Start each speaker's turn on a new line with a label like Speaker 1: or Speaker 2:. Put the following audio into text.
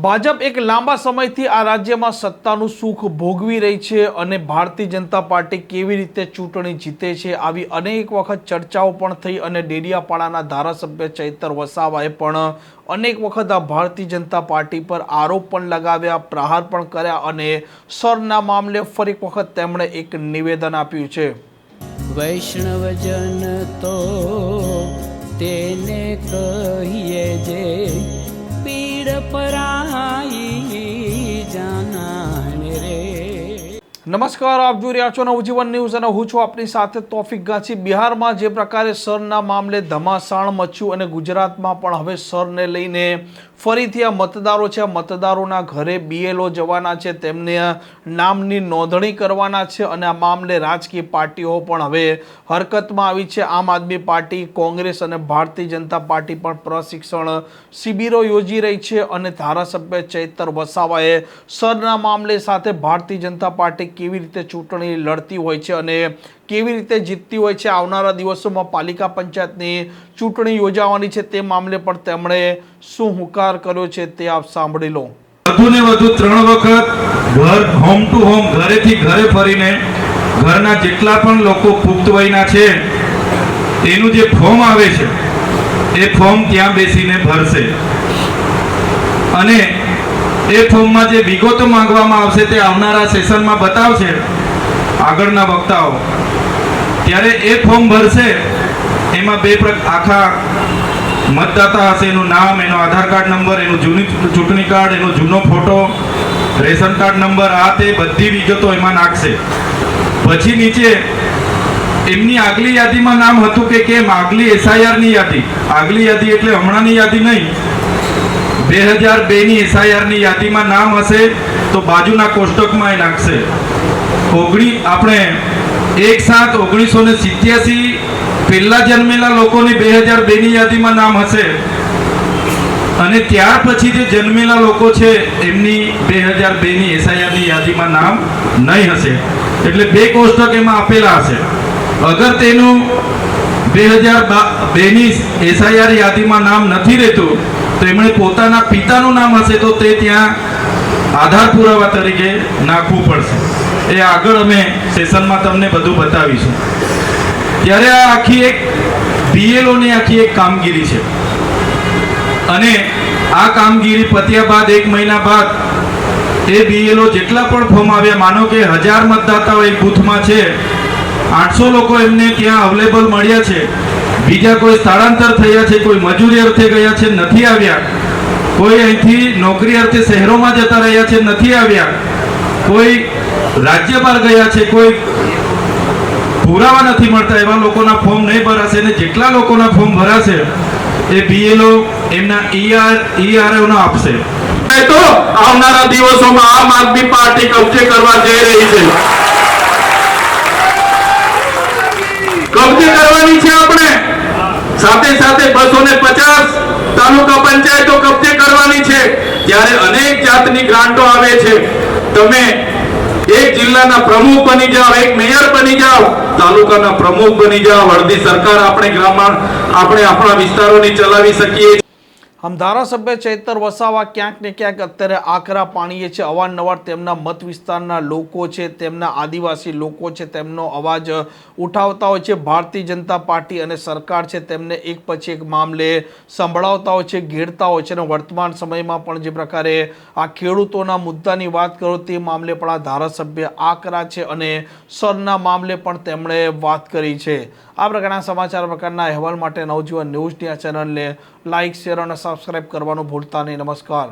Speaker 1: ભાજપ એક લાંબા સમયથી આ રાજ્યમાં સત્તાનું સુખ ભોગવી રહી છે અને ભારતીય જનતા પાર્ટી કેવી રીતે ચૂંટણી જીતે છે આવી અનેક વખત ચર્ચાઓ પણ થઈ અને ડેડિયાપાડાના ધારાસભ્ય ચૈતર વસાવાએ પણ અનેક વખત આ ભારતીય જનતા પાર્ટી પર આરોપ પણ લગાવ્યા, પ્રહાર પણ કર્યા અને સરના મામલે ફરી વખત તેમણે એક નિવેદન આપ્યું છે.
Speaker 2: વૈષ્ણવજન તો તેને કહીએ
Speaker 1: નમસ્કાર, આપ જોઈ રહ્યા છો નવજીવન ન્યૂઝ અને હું છું આપની સાથે તોફિક ગાંચી. બિહારમાં જે પ્રકારે સરના મામલે ધમાસાણ મચ્યું અને ગુજરાતમાં પણ હવે સરને લઈને ફરીથી આ મતદારો છે મતદારોના ઘરે બીએલઓ જવાના છે, તેમને નામની નોંધણી કરવાના છે અને આ મામલે રાજકીય પાર્ટીઓ પણ હવે હરકતમાં આવી છે. આમ આદમી પાર્ટી, કોંગ્રેસ અને ભારતીય જનતા પાર્ટી પણ પ્રશિક્ષણ શિબિરો યોજી રહી છે અને ધારાસભ્ય ચૈતર વસાવાએ સરના મામલે સાથે ભારતીય જનતા પાર્ટી કેવી રીતે ચૂંટણી લડતી હોય છે અને કેવી રીતે જીતતી હોય છે, આવનારા દિવસોમાં પાલિકા પંચાયતની ચૂંટણી યોજાવાની છે તે મામલે પણ તેમણે શું હુંકાર કર્યો છે તે આપ સાંભળી લો.
Speaker 3: વધુ ને વધુ ત્રણ વખત ઘર હોમ ટુ હોમ ઘરેથી ઘરે ફરીને ઘરના જેટલા પણ લોકો પુખ્ત વયના છે, તેનું જે ફોર્મ આવે છે, એ ફોર્મ ત્યાં બેસીને ભરશે. અને એ ફોર્મમાં જે વિગતો માંગવામાં આવશે તે આવનારા સેશનમાં બતાવશે આગળના વક્તાઓ. ત્યારે એ ફોર્મ ભરશે, એમાં બે પ્રકાર આખા મતદાતા હશે, એનું નામ, એનો આધાર કાર્ડ નંબર, એનું જૂની ચૂંટણી કાર્ડ, એનો જૂનો ફોટો, રેશન કાર્ડ નંબર, આ તે બધી વિગતો એમાં નાખશે. પછી નીચે એમની આગલી યાદીમાં નામ હતું કે કેમ? આગલી એસઆઈઆરની યાદી. આગલી યાદી એટલે હમણાંની યાદી નહીં. બે હજાર બે ની એસઆઈઆરની યાદીમાં નામ હશે, તો બાજુના કોષ્ટકમાં એ નાખશે. ઓગણી આપણે એક સાત ઓગણીસો ને સિત્યાસી પહેલા જન્મેલા લોકોની બે હજાર બે ની યાદીમાં નામ હશે. અને ત્યાર પછી જે જન્મેલા લોકો છે, એમની બે હજાર બે ની એસઆઈઆર યાદીમાં નામ નહીં હશે. એટલે બે કોષ્ટક એમાં આપેલા હશે. અગર તેનું બે હજાર બે ની એસઆઈઆર યાદીમાં નામ નથી રહેતું, તો એમણે પોતાના પિતાનું નામ હશે, તો તે ત્યાં આધાર પુરાવા તરીકે નાખવું પડશે. એ આગળ અમે સેશનમાં તમને બધું બતાવીશું. ત્યારે આ આખી એક BLO આખી એક કામગીરી છે. અને આ કામગીરી પત્યા બાદ એક મહિના બાદ એ બીએલઓ જેટલા પણ ફોર્મ આવ્યા, માનો કે હજાર મતદાતાઓ એક બૂથમાં છે, આઠસો લોકો એમને ત્યાં અવેલેબલ મળ્યા છે. બીજા કોઈ સ્થળાંતર થયા છે, કોઈ મજૂરી અર્થે ગયા છે, નથી આવ્યા. કોઈ અહીંથી નોકરી અર્થે શહેરોમાં જતા રહ્યા છે, નથી આવ્યા. કોઈ રાજ્ય બહાર ગયા છે, કોઈ પુરાવા નથી મળતા, એવા લોકોના ફોર્મ નહીં ભરાશે અને જેટલા લોકોના ફોર્મ ભરાશે, એ બીએલઓ એમના ઈઆર ઈઆરઓનો આપશે.
Speaker 4: તો આવનારા દિવસોમાં આમ આદમી પાર્ટી કબજે કરવા જઈ રહી છે. કબજે કરવાની છે આપણે. સાથે સાથે બસો ને પચાસ તાલુકા પંચાયતો કબજે કરવાની છે. ત્યારે અનેક જાતની ગ્રાન્ટો આવે છે. તમે એક જિલ્લાના પ્રમુખ બની જાઓ, એક મેયર બની જાઓ, તાલુકાના પ્રમુખ બની જાઓ અડધી સરકાર આપણે ગ્રામ આપણે આપણા વિસ્તારોની ચલાવી શકીએ
Speaker 1: આમ ધારાસભ્ય ચૈતર વસાવા ક્યાંક ને ક્યાંક અત્યારે આકરા પાણીએ છે. અવારનવાર તેમના મત વિસ્તારના લોકો છે, તેમના આદિવાસી લોકો છે, તેમનો અવાજ ઉઠાવતા હોય છે. ભારતીય જનતા પાર્ટી અને સરકાર છે, તેમને એક પછી એક મામલે સંભળાવતા હોય છે, ઘેરતા હોય છે અને વર્તમાન સમયમાં પણ જે પ્રકારે આ ખેડૂતોના મુદ્દાની વાત કરો તે મામલે પણ આ ધારાસભ્ય આકરા છે અને સરના મામલે પણ તેમણે વાત કરી છે. આ પ્રકારના સમાચાર પ્રકારના અહેવાલ માટે નવજીવન ન્યૂઝની આ ચેનલને લાઇક શેર અને સબસ્ક્રાઇબ કરવાનું ભૂલતા નહીં. નમસ્કાર.